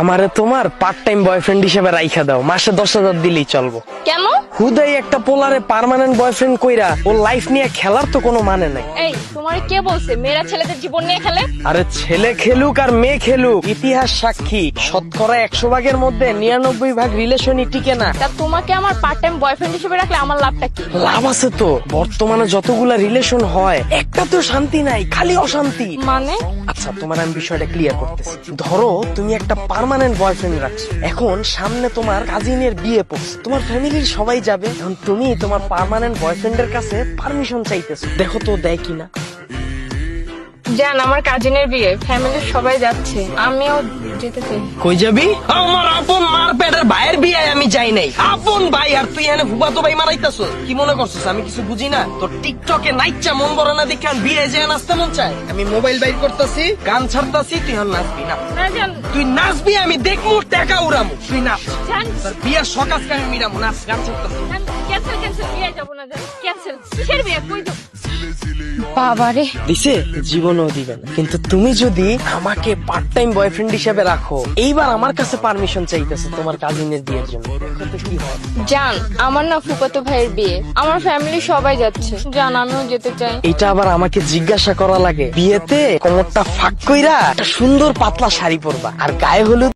আমারে তোমার part time boyfriend হিসেবে রাইখা দাও। মাসে দশ হাজার দিলেই চলবো। কেন? হুদাই একটা পোলারে পার্মানেন্ট বয়ফ্রেন্ড কইরা ও লাইফ নিয়ে খেলার তো কোনো মানে নাই। এই তোমার কে বলছে? মেয়েরা ছেলেদের জীবন নিয়ে খেলে? আরে ছেলে খেলুক আর মেয়ে খেলুক ইতিহাস সাক্ষী। শতকরা একশো ভাগের মধ্যে নিরানব্বই ভাগ রিলেশনই টিকে না। তা তোমাকে আমার পার্ট টাইম বয়ফ্রেন্ড হিসেবে রাখলে আমার লাভটা কি? লাভ আছে তো। বর্তমানে যতগুলা রিলেশন হয় একটা তো শান্তি নাই খালি অশান্তি। মানে? আচ্ছা তোমার আমি বিষয়টা ক্লিয়ার করতেছি। ধরো তুমি একটা পার্মানেন্ট বয়ফ্রেন্ড রাখছো। এখন সামনে তোমার কাজিনের বিয়ে পড়ছে। তোমার ফ্যামিলির সবাই যাবে। এখন তুমি তোমার পার্মানেন্ট বয়ফ্রেন্ডের কাছে পারমিশন চাইতেছো। দেখো তো দেয় কিনা। জান আমার কাজিনের বিয়ে। ফ্যামিলির সবাই যাচ্ছে। আমিও যেতে চাই। কই যাবি? আমার আপন মার পেটের ভাইয়ের বিয়ে আমি যাই নাই। আপন ভাই আর তুই এখানে ফুবাতো ভাই মারাইতাছ। কি মনে করছিস? আমি কিছু বুঝি না। তোর টিকটকে নাইচা মন বড় না দেখে আমি বিয়ে যে নাচতে মন চাই আমি মোবাইল বাইর করতেছি গান ছাড়তাছি তুই এখন নাচবি না। জান। তুই নাচবি আমি দেখমু টাকা উড়ামু। তুই নাচ। জান। তোর বিয়ের সকাজ আমি মিরামু নাচ গান ছাড়তাছি। ক্যান্সেল ক্যান্সেল বিয়ে যাব না জান। ক্যান্সেল কিসের বিয়ে? কই বাবারে। দিছে জীবনও দিবে না। কিন্তু তুমি যদি আমাকে পার্ট টাইম বয়ফ্রেন্ড হিসেবে রাখো এইবার আমার কাছে পারমিশন চাইতেছে তোমার কাজিনের বিয়ের জন্য। জান আমার না ফুপাতো ভাইয়ের বিয়ে। আমার ফ্যামিলি সবাই যাচ্ছে। জান আমিও যেতে চাই। এটা আবার আমাকে জিজ্ঞাসা করা লাগে। বিয়েতে কোমরটা ফাঁক কইরা একটা সুন্দর পাতলা শাড়ি পরবা আর গায়ে হলুদ